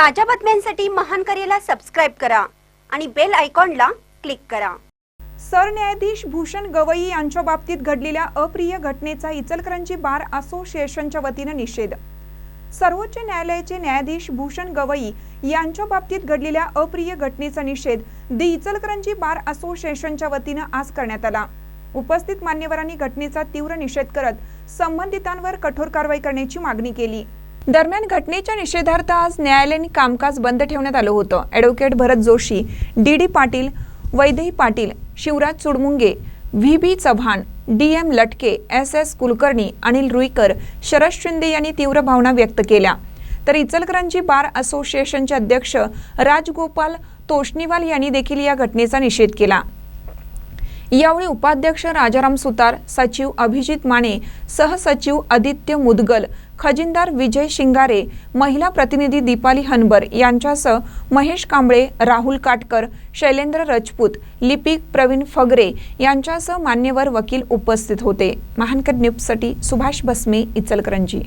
ताज्या बातम्यांसाठी महान करेला सबस्क्राईब करा आणि बेल आयकॉनला क्लिक करा. सरन्यायाधीश भूषण गवई यांच्या बाबतीत घडलेल्या अप्रिय घटनेचा इचलकरंजी बार असोसिएशनच्या वतीनं निषेध. सर्वोच्च न्यायालयाचे न्यायाधीश भूषण गवई यांच्या बाबतीत घडलेल्या अप्रिय घटनेचा निषेध दि इचलकरंजी बार असोसिएशनच्या वतीनं आज करण्यात आला. उपस्थित मान्यवरांनी घटनेचा तीव्र निषेध करत संबंधितांवर कठोर कारवाई करण्याची मागणी केली. दरम्यान घटनेच्या निषेधार्थ आज न्यायालयीन कामकाज बंद ठेवण्यात आलं होतं. Advocate Bharat Joshi D D Patil Vaidehi Patil Shivraj Chudmunge V B Chavan D M Latke S S Kulkarni Anil Ruikar Sharad Shinde यांनी तीव्र भावना व्यक्त केल्या. तर इचलकरंजी बार असोसिएशनचे अध्यक्ष राजगोपाल तोष्णीवाल यांनी देखील या घटनेचा निषेध केला. यावेळी उपाध्यक्ष राजाराम सुतार सचिव अभिजित माने सहसचिव आदित्य मुदगल खजिनदार विजय शिंगारे महिला प्रतिनिधी दीपाली हनबर यांच्यासह महेश कांबळे राहुल काटकर शैलेंद्र रजपूत लिपिक प्रवीण फगरे यांच्यासह मान्यवर वकील उपस्थित होते. महानकर न्यूजसाठी सुभाष भस्मे इचलकरंजी.